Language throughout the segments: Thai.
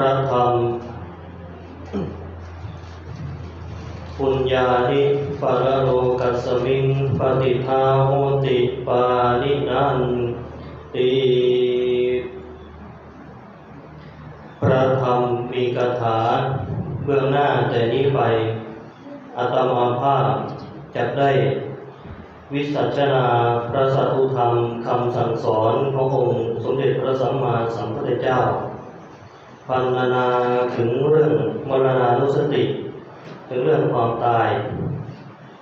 ระธรรมปุญญานิปรโลกัสมิงปฏิทาโหติปานินันติพระธรรมมีคาถา เบื้องหน้าแต่นี้ไปอาตมาภาพจะได้ วิสัชนาพระสัตตุธรรมคำสั่งสอนขององค์สมเด็จพระสัมมาสัมพุทธเจ้า พันนาถึงเรื่องมรณานุสติ ถึงเรื่องความตาย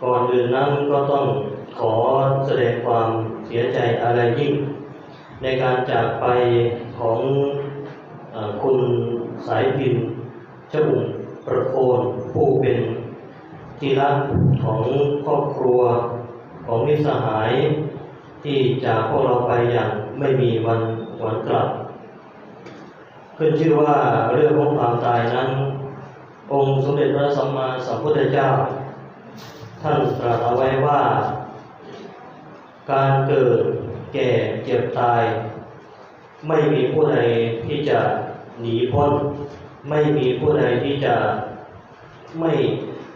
ก่อนอื่นนั้นก็ต้องขอแสดงความเสียใจอะไรยิ่ง ในการจากไปของอคุณสายพินเจ้าบุญประโคนผู้เป็นที่รักของครอบครัวของมิสหายที่จากพวกเราไปอย่างไม่มีวันหวนกลับ ขึ้นชื่อว่าเรื่องของความตายนั้น องค์สมเด็จพระสัมมาสัมพุทธเจ้า ท่านตรัสเอาไว้ว่า การเกิดแก่เจ็บตาย ไม่มีผู้ใดที่จะหนีพ้น ไม่มีผู้ใดที่จะไม่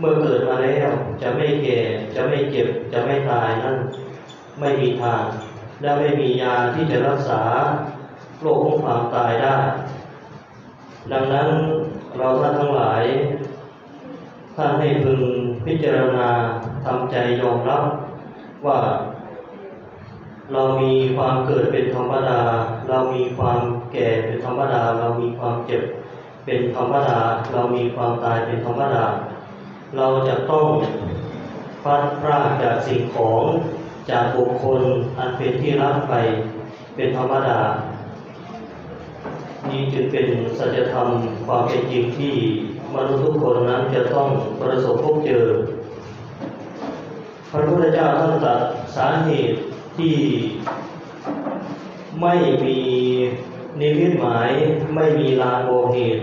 เมื่อเกิดมาแล้วจะไม่แก่จะไม่เจ็บจะไม่ตายนั่นไม่มีทาง และไม่มียาที่จะรักษาโรคของความตายได้ ดังนั้นเราท่านทั้งหลาย ท่านให้พึงพิจารณาทำใจยอมรับว่า เรามีความเกิดเป็นธรรมดา เรามีความแก่เป็นธรรมดา เรามีความเจ็บเป็นธรรมดา เรามีความตายเป็นธรรมดา เราจะต้องพลัดพรากจากสิ่งของจากบุคคลอันเป็นที่รักไปเป็นธรรมดา นี่จึงเป็นสัจธรรมความเป็นจริงที่มนุษย์ทุกคนนั้นจะต้องประสบพบเจอ พระพุทธเจ้าท่านตรัสสาเหตุที่ไม่มีนิมิตหมาย ไม่มีลางบอกเหตุ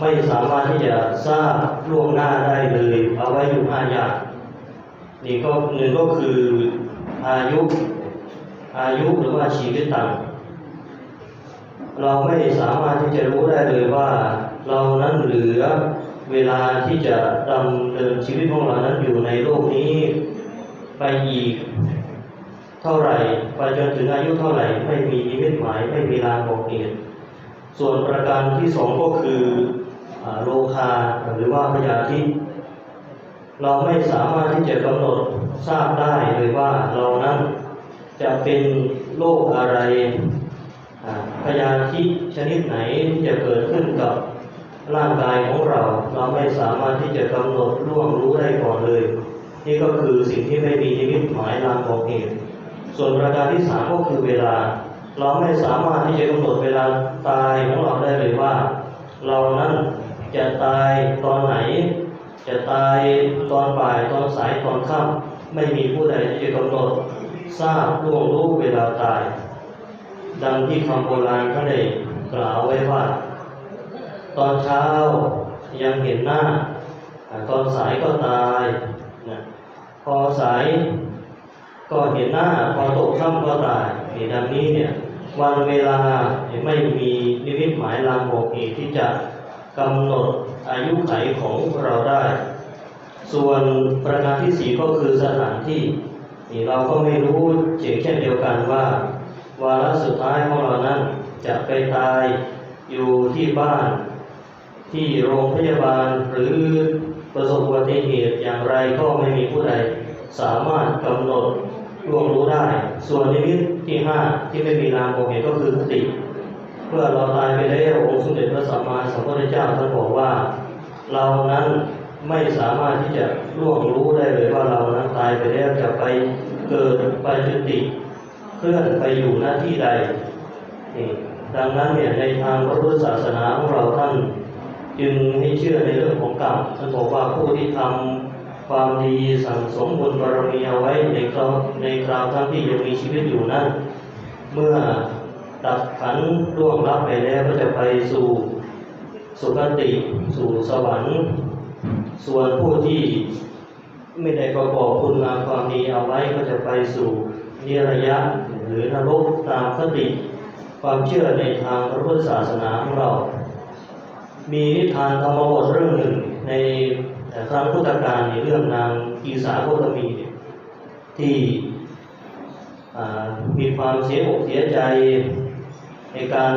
ไม่สามารถที่จะทราบล่วงหน้าได้เลย เอาไว้อยู่ห้าอย่างนี่ก็หนึ่งก็คืออายุอายุหรือว่าชีวิตต่าง เราไม่สามารถที่จะรู้ได้เลยว่า เรานั้นเหลือเวลาที่จะดำเนินชีวิตของเรานั้นอยู่ในโลกนี้ ไปอีกเท่าไหร่ไปจนถึงอายุเท่าไหร่ไม่มีนิมิตหมายไม่มีลางบอกเหตุส่วนประการที่สองก็คืออโลคาหรือว่าพยาธิเราไม่สามารถที่จะกำหนดทราบได้เลยว่าเรานั้นจะเป็นโรคอะไร พยาธิชนิดไหนที่จะเกิดขึ้นกับร่างกายของเรา เราไม่สามารถที่จะกำหนดล่วงรู้ได้ก่อนเลย นี่ก็คือสิ่งที่ไม่มีนิมิตหมายลางบอกเหตุส่วนประการที่สามก็คือเวลา เราไม่สามารถที่จะกำหนดเวลาตายของเราได้เลยว่า เรานั้นจะตายตอนไหน จะตายตอนบ่ายตอนสายตอนค่ำไม่มีผู้ใดที่จะกำหนดทราบล่วงรู้เวลาตาย ดังที่คำโบราณท่าได้กล่าวไว้ว่า ตอนเช้ายังเห็นหน้า ตอนสายก็ตายนะพอสายก็เห็นหน้า พอตกค่ำก็ตายนี่ดังนี้เนี่ยวันเวลาไม่มีนิมิตหมายลางบอกเหตุที่จะกำหนดอายุไขของเราได้ ส่วนประการที่สี่ก็คือสถานที่ เราก็ไม่รู้เช่นเช่นเดียวกันว่า วาระสุดท้ายของเรานั้นจะไปตายอยู่ที่บ้าน ที่โรงพยาบาลหรือประสบอุบัติเหตุอย่างไรก็ไม่มีผู้ใดสามารถกำหนดล่วงรู้ได้ ส่วนนิมิตที่ห้าที่ไม่มีนามบอกเหตุก็คือคติ เมื่อเราตายไปแล้วองค์สมเด็จพระสัมมาสัมพุทธเจ้าท่านบอกว่า เรานั้นไม่สามารถที่จะล่วงรู้ได้เลยว่าเรานั้นตายไปแล้วจะไปเกิดไปจุติ เคลื่อนไปอยู่หน้าที่ใด ดังนั้นเนี่ยในทางพระพุทธศาสนาของเราท่าน จึงให้เชื่อในเรื่องของกรรมท่านบอกว่าผู้ที่ทำความดีสั่งสมบุญบารมีเอาไว้ในคราวในคราวทั้งที่ยังมีชีวิตอยู่นั้น เมื่อดับขันธ์ล่วงลับไปแล้วก็จะไปสู่สุคติสู่สวรรค์ ส่วนผู้ที่ไม่ได้ประกอบคุณงามความดีเอาไว้ก็จะไปสู่นิรยะ หรือนรกตามคติ ความเชื่อในทางพระพุทธศาสนาของเรา มีนิทานธรรมบทเรื่องหนึ่งในครั้งพุทธกาลในเรื่องนางกีสาโคตมีเนี่ยที่มีความเสียอกเสียใจในการ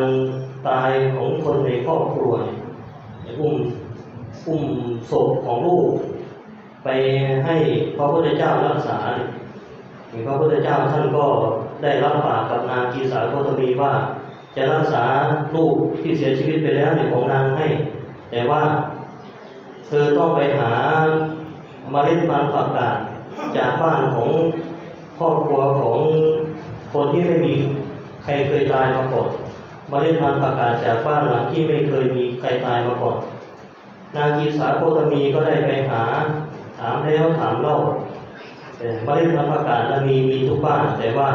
ตายของคนในครอบครัวเนี่ยอุ้มอุ้มศพของลูก ไปให้พระพุทธเจ้ารักษาเนี่ยพระพุทธเจ้าท่านก็ ได้รับปากกับนางกีสาโคตมีว่า จะรักษาลูกที่เสียชีวิตไปแล้วในยของนางให้ แต่ว่า เธอต้องไปหาเมล็ดพันผักกาดจากบ้านของครอบครัวของคนที่ไม่มีใครเคยตายมาก่อนเมล็ดพันผักกาดจากบ้านหลังที่ไม่เคยมีใครตายมาก่อนนางกีสาโคตมีก็ได้ไปหา ถามแล้วถามเล่าแต่เมล็ดพันธุ์ผักกาดนั้นมีมีทุกบ้านแต่ว่า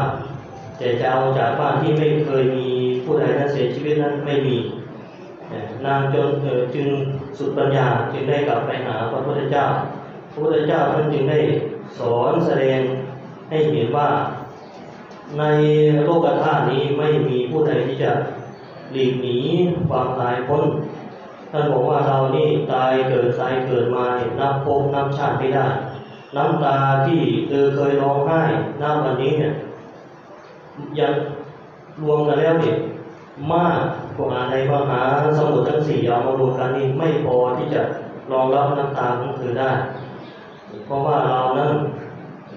แต่จะเอาจากบ้านที่ไม่เคยมีผู้ใดนั้นเสียชีวิตนั้นไม่มีนางจนจึงสุดปัญญาจึงได้กลับไปหาพระพุทธเจ้า พระพุทธเจ้าท่านจึงได้สอนแสดงให้เห็นว่าในโลกธาตุนี้ไม่มีผู้ใดที่จะหลีกหนีความตายพ้นท่านบอกว่าเรานี่ตายเกิดตายเกิดมาเนี่ยนับภพนับชาติไม่ได้ น้ำตาที่เธอเคยร้องไห้ณวันนี้เนี่ย ยังรวมกันแล้วเนี่ยมากกว่าในมหาสมุทรทั้งสี่เอามารวมกันนี่ไม่พอที่จะรองรับน้ำตาของเธอได้ เพราะว่าเรานั้น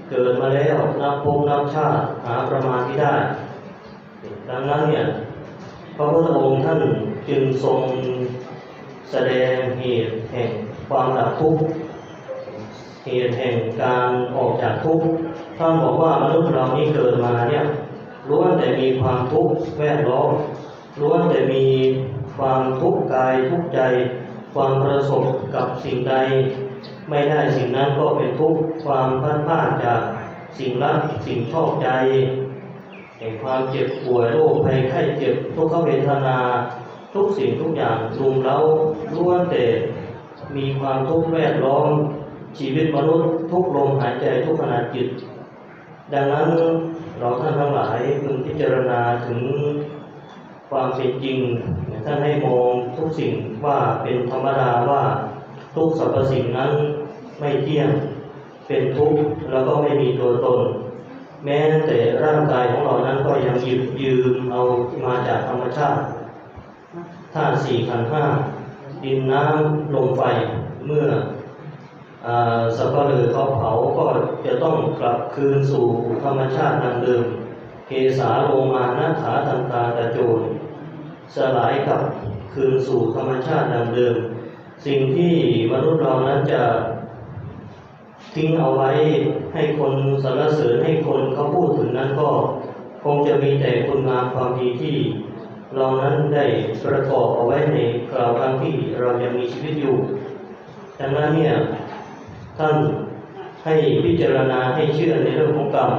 เกิดมาแล้วนับภพนับชาติหาประมาณที่ได้ ดังนั้นเนี่ยพระพุทธองค์ท่านจึงทรงแสดงเหตุแห่งความดับทุกข์เหตุแห่งการออกจากทุกข์ท่านบอกว่ามนุษย์เรานี่เกิดมาเนี่ย ล้วนแต่มีความทุกข์แวดล้อมล้วนแต่มีความทุกข์กายทุกข์ใจ ความประสบกับสิ่งใด ไม่ได้สิ่งนั้นก็เป็นทุกข์ความพลาดพลาดจากสิ่งรักสิ่งชอบใจแห่งความเจ็บป่วยโรคภัยไข้เจ็บทุกขเวทนา ทุกสิ่งทุกอย่างรุมเร้าล้วนแต่มีความทุกข์แวดล้อมชีวิตมนุษย์ทุกลมหายใจทุกขณะจิต ดังนั้น เราท่านทั้งหลายพึงพิจารณาถึงความเป็นจริงท่านให้มองทุกสิ่งว่าเป็นธรรมดาว่าทุกสรรพสิ่งนั้นไม่เที่ยงเป็นทุกข์แล้วก็ไม่มีตัวตน แม้แต่ร่างกายของเรานั้นก็ยังหยิบยืมเอามาจากธรรมชาติธาตุสี่ขันธ์ห้าดินน้ำลมไฟเมื่อ สัพพะลือเขาเผาก็จะต้องกลับคืนสู่ธรรมชาติดังเดิมเกสาโลมานาขาตันตาตะโจรสลายกลับคืนสู่ธรรมชาติดังเดิม สิ่งที่มนุษย์เรานั้นจะทิ้งเอาไว้ให้คนสรรเสริญให้คนเขาพูดถึงนั้นก็คงจะมีแต่คุณงามความดีที่ เรานั้นได้ประกอบเอาไว้ในคราวครั้งที่เรายังมีชีวิตอยู่ดังนั้นเนี่ย ท่านให้พิจารณาให้เชื่อในเรื่องของกรรม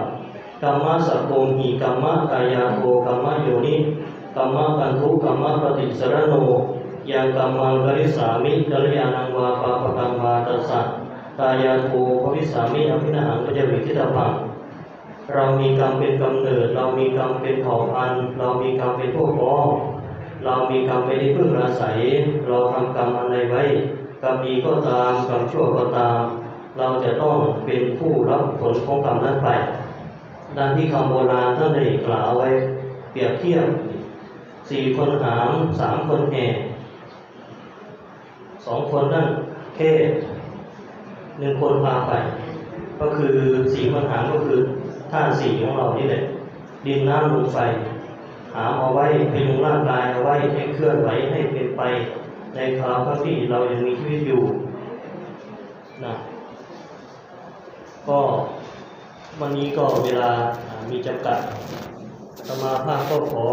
กรรมะสัพโพมีกรรมะกายาโกกรรมะโยนิกรรมะกันทุกรรมะปฏิสรโนยังกรรมังกริสามิกัลยาณังวาปาปะกังวาตัสสะกายาโกภวิสามิอภินาหังปัจวิคิตาปังเรามีกรรมเป็นกำเนิด เรามีกรรมเป็นเผ่าพันธุ์เรามีกรรมเป็นพวกพ้องเรามีกรรมเป็นที่พึ่งอาศัย เราทำกรรมอะไรไว้กรรมดีก็ตามกรรมชั่วก็ตาม เราจะต้องเป็นผู้รับผลของกรรมนั้นไป ดังที่คำโบราณท่านได้กล่าวไว้เปรียบเทียบสี่คนหามสามคนแห่สองคนนั่นแค่หนึ่งคนพาไป ก็คือสี่คนหามก็คือท่าตุสี่ของเรานี่แหละดินน้ำลมไฟหามเอาไว้พยุงร่างกายเอาไว้ให้เคลื่อนไหวให้เป็นไป ในคราวที่เรายังมีชีวิตอยู่นะ ก็วันนี้ก็เวลามีจำกัดสมาภาพก็ขอ